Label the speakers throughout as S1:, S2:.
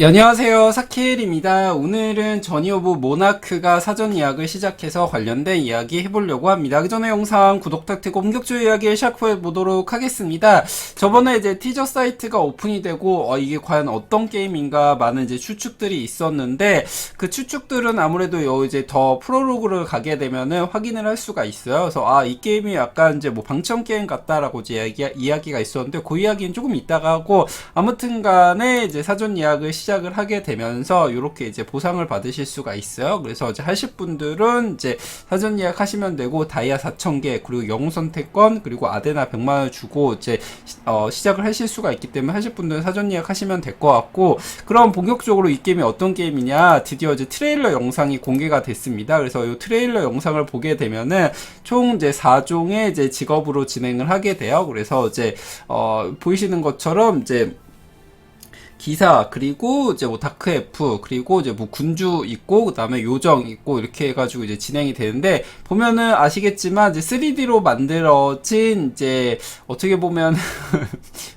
S1: 예, 안녕하세요. 사케일입니다. 오늘은 저니 오브 모나크가 사전 예약을 시작해서 관련된 이야기 해보려고 합니다. 그 전에 영상 구독 탁트고 본격적으로 이야기 시작해 보도록 하겠습니다. 저번에 이제 티저 사이트가 오픈이 되고 어, 이게 과연 어떤 게임인가 많은 이제 추측들이 있었는데 그 추측들은 아무래도 요 이제 더 프로로그를 가게 되면은 확인을 할 수가 있어요. 그래서 아 이 게임이 약간 이제 뭐 방청 게임 같다라고 이제 이야기, 이야기가 있었는데 그 이야기는 조금 이따가 하고 아무튼 간에 이제 사전 예약을 시작을 하게 되면서 이렇게 이제 보상을 받으실 수가 있어요. 그래서 이제 하실 분들은 이제 사전 예약하시면 되고 다이아 4,000개 그리고 영웅 선택권 그리고 아데나 100만 원 주고 이제 시, 어, 시작을 하실 수가 있기 때문에 하실 분들은 사전 예약하시면 될 것 같고 그럼 본격적으로 이 게임이 어떤 게임이냐 드디어 이제 트레일러 영상이 공개가 됐습니다. 그래서 이 트레일러 영상을 보게 되면은 총 이제 4종의 이제 직업으로 진행을 하게 돼요. 그래서 이제 어, 보이시는 것처럼 이제 기사 그리고 이제 뭐 다크 F 그리고 이제 뭐 군주 있고 그다음에 요정 있고 이렇게 해가지고 이제 진행이 되는데 보면은 아시겠지만 이제 3D로 만들어진 이제 어떻게 보면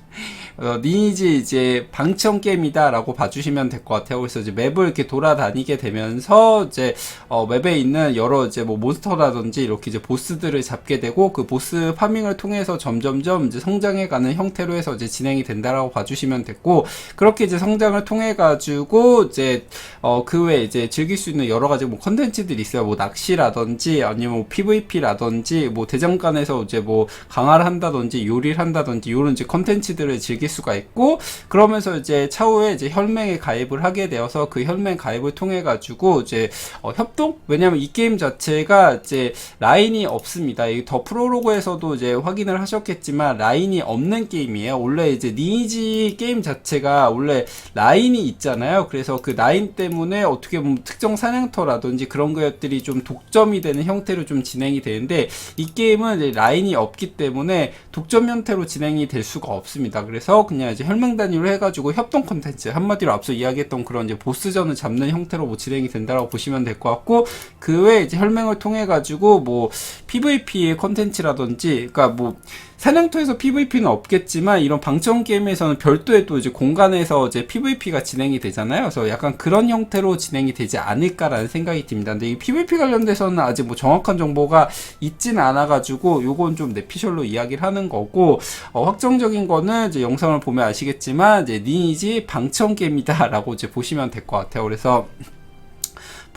S1: 어, 리니지 이제 방청 게임이다라고 봐주시면 될 것 같아요. 그래서 이제 맵을 이렇게 돌아다니게 되면서 이제 어, 맵에 있는 여러 이제 뭐 몬스터라든지 이렇게 이제 보스들을 잡게 되고 그 보스 파밍을 통해서 점점점 이제 성장해가는 형태로 해서 이제 진행이 된다라고 봐주시면 됐고 그렇게 이제 성장을 통해 가지고 이제 어, 그 외에 이제 즐길 수 있는 여러 가지 뭐 컨텐츠들이 있어요. 뭐 낚시라든지 아니면 뭐 PVP라든지 뭐 대장간에서 이제 뭐 강화를 한다든지 요리를 한다든지 이런 이제 컨텐츠들을 즐길 수가 있고 그러면서 이제 차후에 이제 혈맹에 가입을 하게 되어서 그 혈맹 가입을 통해 가지고 이제 어, 협동 왜냐면 이 게임 자체가 이제 라인이 없습니다. 이더 프로로그에서도 이제 확인을 하셨겠지만 라인이 없는 게임이에요. 원래 이제 니지 게임 자체가 원래 라인이 있잖아요. 그래서 그 라인 때문에 어떻게 보면 특정 사냥터라든지 그런 것들이 좀 독점이 되는 형태로 좀 진행이 되는데 이 게임은 라인이 없기 때문에 독점 형태로 진행이 될 수가 없습니다. 그래서 그냥 이제 혈맹 단위로 해가지고 협동 콘텐츠 한마디로 앞서 이야기했던 그런 이제 보스전을 잡는 형태로 뭐 진행이 된다라고 보시면 될 것 같고 그 외에 이제 혈맹을 통해 가지고 뭐 PVP 콘텐츠라든지 그러니까 뭐 사냥터에서 PVP는 없겠지만 이런 방청 게임에서는 별도의 또 이제 공간에서 이제 PVP가 진행이 되잖아요. 그래서 약간 그런 형태로 진행이 되지 않을까라는 생각이 듭니다. 근데 이 PVP 관련돼서는 아직 뭐 정확한 정보가 있지는 않아가지고 요건 좀 내피셜로 이야기를 하는 거고 어, 확정적인 거는 이제 영상을 보면 아시겠지만 이제 니니지 방청 게임이다라고 이제 보시면 될 것 같아요. 그래서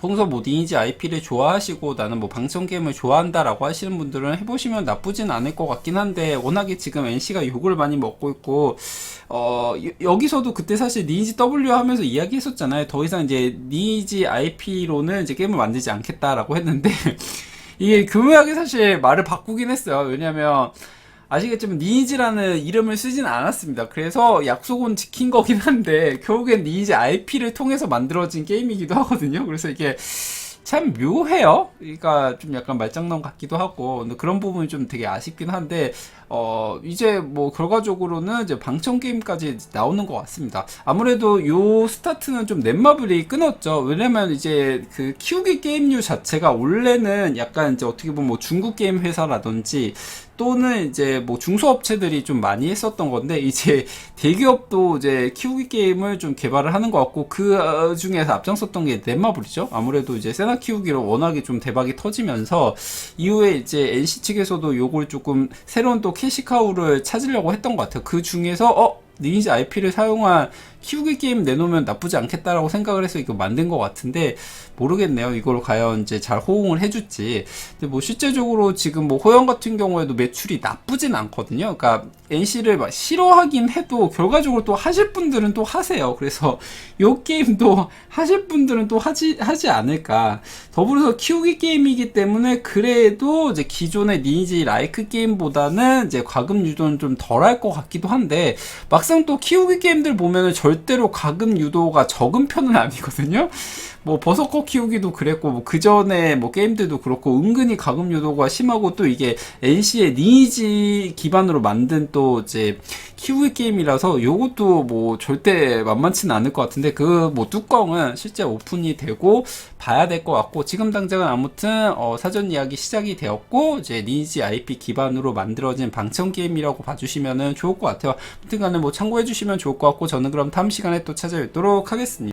S1: 평소 뭐 니니지 IP를 좋아하시고 나는 뭐 방청 게임을 좋아한다라고 하시는 분들은 해보시면 나쁘진 않을 것 같긴 한데 워낙에 지금 NC가 욕을 많이 먹고 있고 어 여기서도 그때 사실 니니지 W 하면서 이야기했었잖아요. 더 이상 이제 니니지 IP로는 이제 게임을 만들지 않겠다라고 했는데 이게 교묘하게 사실 말을 바꾸긴 했어요. 왜냐면 아시겠지만 니니지라는 이름을 쓰진 않았습니다. 그래서 약속은 지킨 거긴 한데 결국엔 니니지 IP를 통해서 만들어진 게임이기도 하거든요. 그래서 이게 참 묘해요. 그러니까 좀 약간 말장난 같기도 하고 근데 그런 부분이 좀 되게 아쉽긴 한데 어 이제 뭐 결과적으로는 이제 방청 게임까지 나오는 것 같습니다. 아무래도 요 스타트는 좀 넷마블이 끊었죠. 왜냐면 이제 그 키우기 게임류 자체가 원래는 약간 이제 어떻게 보면 뭐 중국 게임 회사라든지 또는 이제 뭐 중소업체들이 좀 많이 했었던 건데 이제 대기업도 이제 키우기 게임을 좀 개발을 하는 것 같고 그 중에서 앞장섰던 게 넷마블이죠. 아무래도 이제 세나 키우기로 워낙에 좀 대박이 터지면서 이후에 이제 NC 측에서도 요걸 조금 새로운 또 캐시카우를 찾으려고 했던 것 같아요. 그 중에서 어 니니지 IP를 사용한 키우기 게임 내놓으면 나쁘지 않겠다라고 생각을 해서 이거 만든 것 같은데 모르겠네요. 이걸 과연 이제 잘 호응을 해줄지. 근데 뭐 실제적으로 지금 뭐 호영 같은 경우에도 매출이 나쁘진 않거든요. 그러니까 NC를 막 싫어하긴 해도 결과적으로 또 하실 분들은 또 하세요. 그래서 요 게임도 하실 분들은 또 하지 하지 않을까. 더불어서 키우기 게임이기 때문에 그래도 이제 기존의 니니지 라이크 게임보다는 이제 과금 유도는 좀 덜 할 것 같기도 한데 막상 또 키우기 게임들 보면은 절 대로 과금 유도가 적은 편은 아니거든요. 뭐 버섯거 키우기도 그랬고 뭐 그 전에 뭐 게임들도 그렇고 은근히 가금 유도가 심하고 또 이게 NC의 니지 기반으로 만든 또 이제 키우기 게임이라서 요것도 뭐 절대 만만치는 않을 것 같은데 그 뭐 뚜껑은 실제 오픈이 되고 봐야 될 것 같고 지금 당장은 아무튼 어 사전 예약이 시작이 되었고 이제 니지 IP 기반으로 만들어진 방청 게임이라고 봐주시면은 좋을 것 같아요. 아무튼간에 뭐 참고해 주시면 좋을 것 같고 저는 그럼 다음 다음 시간에 또 찾아뵙도록 하겠습니다.